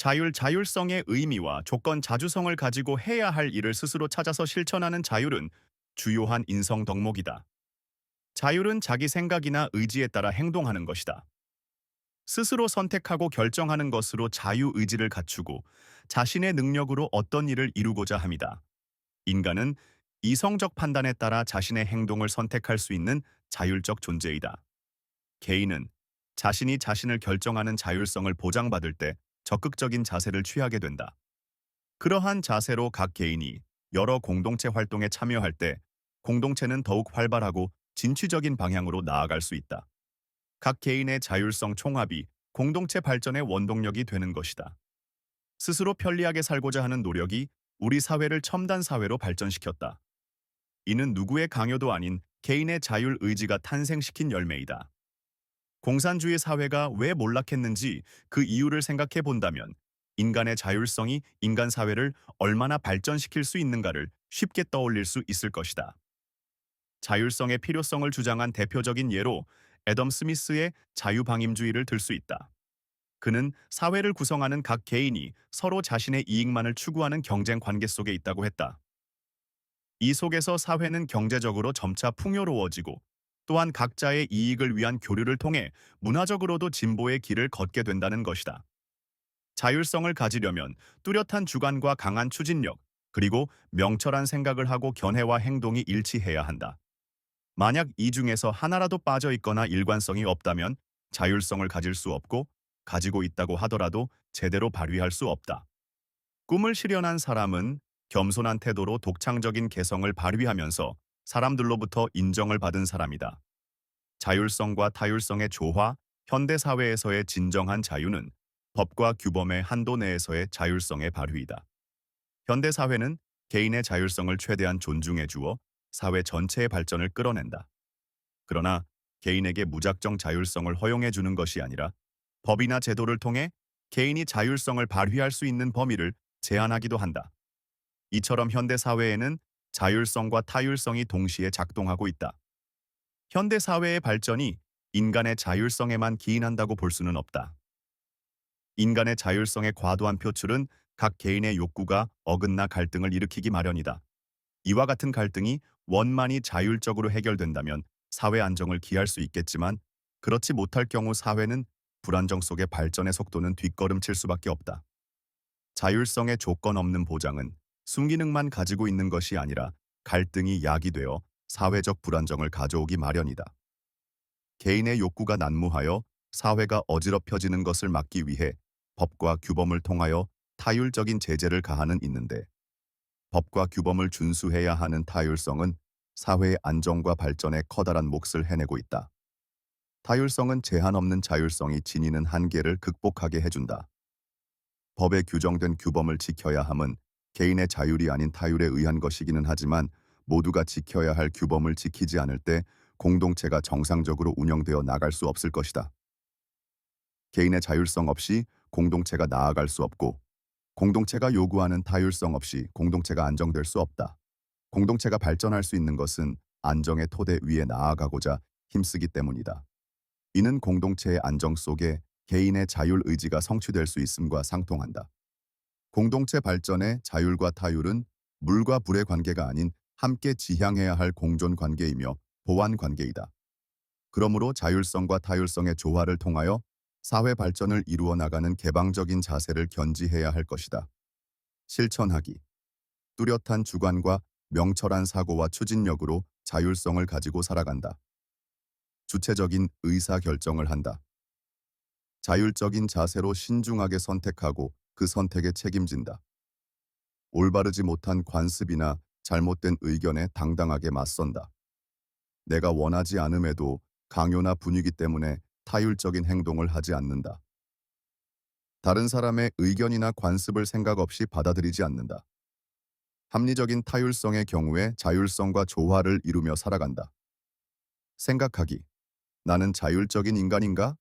자율, 자율성의 의미와 조건 자주성을 가지고 해야 할 일을 스스로 찾아서 실천하는 자율은 주요한 인성 덕목이다. 자율은 자기 생각이나 의지에 따라 행동하는 것이다. 스스로 선택하고 결정하는 것으로 자유 의지를 갖추고 자신의 능력으로 어떤 일을 이루고자 합니다. 인간은 이성적 판단에 따라 자신의 행동을 선택할 수 있는 자율적 존재이다. 개인은 자신이 자신을 결정하는 자율성을 보장받을 때 적극적인 자세를 취하게 된다. 그러한 자세로 각 개인이 여러 공동체 활동에 참여할 때 공동체는 더욱 활발하고 진취적인 방향으로 나아갈 수 있다. 각 개인의 자율성 총합이 공동체 발전의 원동력이 되는 것이다. 스스로 편리하게 살고자 하는 노력이 우리 사회를 첨단 사회로 발전시켰다. 이는 누구의 강요도 아닌 개인의 자율 의지가 탄생시킨 열매이다. 공산주의 사회가 왜 몰락했는지 그 이유를 생각해 본다면 인간의 자율성이 인간 사회를 얼마나 발전시킬 수 있는가를 쉽게 떠올릴 수 있을 것이다. 자율성의 필요성을 주장한 대표적인 예로 애덤 스미스의 자유방임주의를 들 수 있다. 그는 사회를 구성하는 각 개인이 서로 자신의 이익만을 추구하는 경쟁 관계 속에 있다고 했다. 이 속에서 사회는 경제적으로 점차 풍요로워지고 또한 각자의 이익을 위한 교류를 통해 문화적으로도 진보의 길을 걷게 된다는 것이다. 자율성을 가지려면 뚜렷한 주관과 강한 추진력, 그리고 명철한 생각을 하고 견해와 행동이 일치해야 한다. 만약 이 중에서 하나라도 빠져 있거나 일관성이 없다면 자율성을 가질 수 없고 가지고 있다고 하더라도 제대로 발휘할 수 없다. 꿈을 실현한 사람은 겸손한 태도로 독창적인 개성을 발휘하면서 사람들로부터 인정을 받은 사람이다. 자율성과 타율성의 조화, 현대사회에서의 진정한 자유는 법과 규범의 한도 내에서의 자율성의 발휘이다. 현대사회는 개인의 자율성을 최대한 존중해 주어 사회 전체의 발전을 끌어낸다. 그러나 개인에게 무작정 자율성을 허용해 주는 것이 아니라 법이나 제도를 통해 개인이 자율성을 발휘할 수 있는 범위를 제한하기도 한다. 이처럼 현대 사회에는 자율성과 타율성이 동시에 작동하고 있다. 현대 사회의 발전이 인간의 자율성에만 기인한다고 볼 수는 없다. 인간의 자율성의 과도한 표출은 각 개인의 욕구가 어긋나 갈등을 일으키기 마련이다. 이와 같은 갈등이 원만히 자율적으로 해결된다면 사회 안정을 기할 수 있겠지만 그렇지 못할 경우 사회는 불안정 속의 발전의 속도는 뒷걸음칠 수밖에 없다. 자율성의 조건 없는 보장은 순기능만 가지고 있는 것이 아니라 갈등이 야기되어 사회적 불안정을 가져오기 마련이다. 개인의 욕구가 난무하여 사회가 어지럽혀지는 것을 막기 위해 법과 규범을 통하여 타율적인 제재를 가하는 있는데 법과 규범을 준수해야 하는 타율성은 사회의 안정과 발전에 커다란 몫을 해내고 있다. 타율성은 제한 없는 자율성이 지니는 한계를 극복하게 해준다. 법에 규정된 규범을 지켜야 함은 개인의 자율이 아닌 타율에 의한 것이기는 하지만 모두가 지켜야 할 규범을 지키지 않을 때 공동체가 정상적으로 운영되어 나갈 수 없을 것이다. 개인의 자율성 없이 공동체가 나아갈 수 없고 공동체가 요구하는 타율성 없이 공동체가 안정될 수 없다. 공동체가 발전할 수 있는 것은 안정의 토대 위에 나아가고자 힘쓰기 때문이다. 이는 공동체의 안정 속에 개인의 자율 의지가 성취될 수 있음과 상통한다. 공동체 발전의 자율과 타율은 물과 불의 관계가 아닌 함께 지향해야 할 공존 관계이며 보완 관계이다. 그러므로 자율성과 타율성의 조화를 통하여 사회 발전을 이루어 나가는 개방적인 자세를 견지해야 할 것이다. 실천하기. 뚜렷한 주관과 명철한 사고와 추진력으로 자율성을 가지고 살아간다. 주체적인 의사 결정을 한다. 자율적인 자세로 신중하게 선택하고 그 선택에 책임진다. 올바르지 못한 관습이나 잘못된 의견에 당당하게 맞선다. 내가 원하지 않음에도 강요나 분위기 때문에 타율적인 행동을 하지 않는다. 다른 사람의 의견이나 관습을 생각 없이 받아들이지 않는다. 합리적인 타율성의 경우에 자율성과 조화를 이루며 살아간다. 생각하기. 나는 자율적인 인간인가?